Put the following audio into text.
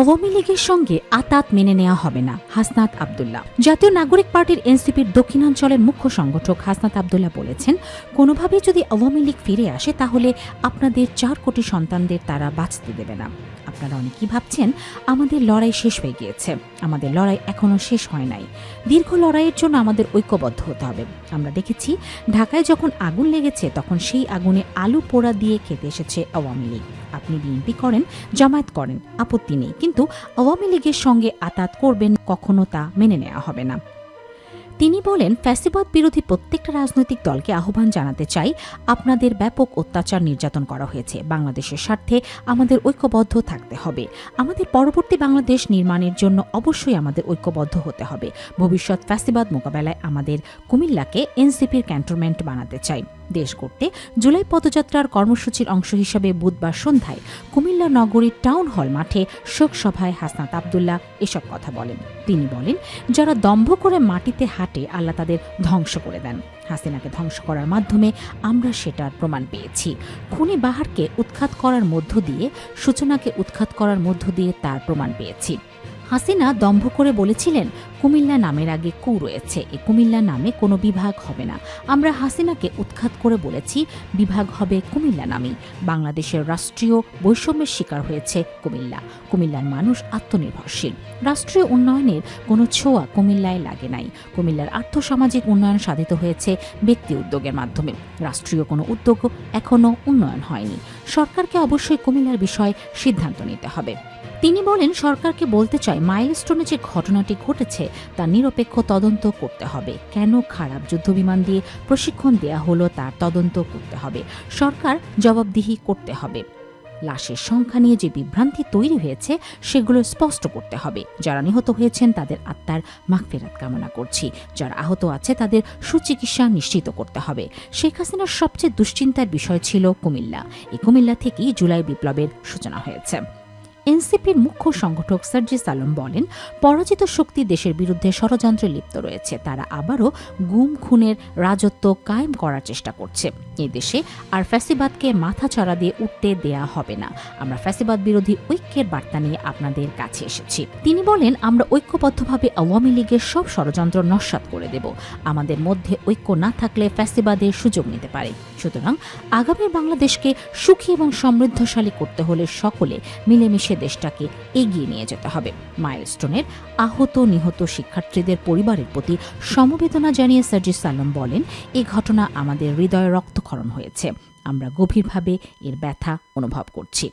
আওয়ামী লীগের সঙ্গে আতাত মেনে নেওয়া হবে না, হাসনাত আবদুল্লাহ। জাতীয় নাগরিক পার্টির এনসিপির দক্ষিণাঞ্চলের মুখ্য সংগঠক হাসনাত আবদুল্লাহ বলেছেন, কোনোভাবেই যদি আওয়ামী লীগ ফিরে আসে, তাহলে আপনাদের চার কোটি সন্তানদের তারা বাঁচতে দেবে না। আপনারা অনেকেই ভাবছেন, আমাদের লড়াই শেষ হয়ে গিয়েছে। আমাদের লড়াই এখনও শেষ হয় নাই। দীর্ঘ লড়াইয়ের জন্য আমাদের ঐক্যবদ্ধ হতে হবে। আমরা দেখেছি, ঢাকায় যখন আগুন লেগেছে, তখন সেই আগুনে আলু পোড়া দিয়ে খেতে এসেছে আওয়ামী লীগ। আপনি বিএনপি করেন, জামায়াত করেন, আপত্তি নেই। কিন্তু আওয়ামী লীগের সঙ্গে আতাত করবেন, কখনো তা মেনে নেওয়া হবে না। তিনি বলেন, ফ্যাসিবাদ বিরোধী প্রত্যেকটা রাজনৈতিক দলকে আহ্বান জানাতে চাই, আপনাদের ব্যাপক অত্যাচার নির্যাতন করা হয়েছে। বাংলাদেশের স্বার্থে আমাদের ঐক্যবদ্ধ থাকতে হবে। আমাদের পরবর্তী বাংলাদেশ নির্মাণের জন্য অবশ্যই আমাদের ঐক্যবদ্ধ হতে হবে। ভবিষ্যৎ ফ্যাসিবাদ মোকাবেলায় আমাদের কুমিল্লাকে এনসিপির ক্যান্টনমেন্ট বানাতে চাই। দেশ করতে জুলাই পদযাত্রার কর্মসূচির অংশ হিসাবে বুধবার সন্ধ্যায় কুমিল্লা নগরীর টাউন হল মাঠে শোক সভায় হাসনাত আবদুল্লাহ এসব কথা বলেন। তিনি বলেন, যারা দম্ভ করে মাটিতে হাঁটে আল্লাহ তাদের ধ্বংস করে দেন। হাসিনাকে ধ্বংস করার মাধ্যমে আমরা সেটার প্রমাণ পেয়েছি। খুনি বাহারকে উৎখাত করার মধ্য দিয়ে, সূচনাকে উৎখাত করার মধ্য দিয়ে তার প্রমাণ পেয়েছি। হাসিনা দম্ভ করে বলেছিলেন কুমিল্লা নামের আগে কু রয়েছে। এ কুমিল্লা নামে কোনো বিভাগ হবে না। আমরা হাসিনাকে উৎখাত করে বলেছি, বিভাগ হবে কুমিল্লা নামেই। বাংলাদেশের রাষ্ট্রীয় বৈষম্যের শিকার হয়েছে কুমিল্লা। কুমিল্লার মানুষ আত্মনির্ভরশীল। রাষ্ট্রীয় উন্নয়নের কোনো ছোঁয়া কুমিল্লায় লাগে নাই। কুমিল্লার আর্থসামাজিক উন্নয়ন সাধিত হয়েছে ব্যক্তি উদ্যোগের মাধ্যমে। রাষ্ট্রীয় কোনো উদ্যোগ এখনও উন্নয়ন হয়নি। সরকারকে অবশ্যই কুমিল্লার বিষয়ে সিদ্ধান্ত নিতে হবে। তিনি বলেন, সরকারকে বলতে চাই, মাইলস্টোনে যে ঘটনাটি ঘটেছে তা নিরপেক্ষ তদন্ত করতে হবে। কেন খারাপ যুদ্ধবিমান দিয়ে প্রশিক্ষণ দেয়া হলো তার তদন্ত করতে হবে। সরকার জবাবদিহি করতে হবে। লাশের সংখ্যা নিয়ে যে বিভ্রান্তি তৈরি হয়েছে, সেগুলো স্পষ্ট করতে হবে। যারা নিহত হয়েছেন, তাদের আত্মার মাগফেরাত কামনা করছি। যারা আহত আছে, তাদের সুচিকিৎসা নিশ্চিত করতে হবে। শেখ হাসিনার সবচেয়ে দুশ্চিন্তার বিষয় ছিল কুমিল্লা। এই কুমিল্লা থেকেই জুলাই বিপ্লবের সূচনা হয়েছে। এনসিপির মুখ্য সংগঠক সার্জিস আলম বলেন, পরাজিত শক্তি দেশের বিরুদ্ধে ষড়যন্ত্রে লিপ্ত রয়েছে। তারা আবারও গুম, খুনের রাজত্ব কায়েম করার চেষ্টা করছে। এ দেশে আর ফ্যাসিবাদকে মাথা চড়া দিয়ে উঠতে দেয়া হবে না। আমরা ফ্যাসিবাদ বিরোধী ঐক্যের বার্তা নিয়ে আপনাদের কাছে এসেছি। তিনি বলেন, আমরা ঐক্যবদ্ধভাবে আওয়ামী লীগের সব ষড়যন্ত্র নস্বাত করে দেব। আমাদের মধ্যে ঐক্য না থাকলে ফ্যাসিবাদের সুযোগ নিতে পারে। সুতরাং আগামী বাংলাদেশকে সুখী এবং সমৃদ্ধশালী করতে হলে সকলে মিলেমিশে দেশটাকে এগিয়ে নিয়ে যেতে হবে। মাইলস্টোনের আহত নিহত শিক্ষার্থীদের পরিবারের প্রতি সমবেদনা জানিয়ে সার্জিস সাল্লাম বলেন এই ঘটনা আমাদের হৃদয় রক্তক্ষরণ হয়েছে। আমরা গভীরভাবে এর ব্যথা অনুভব করছি।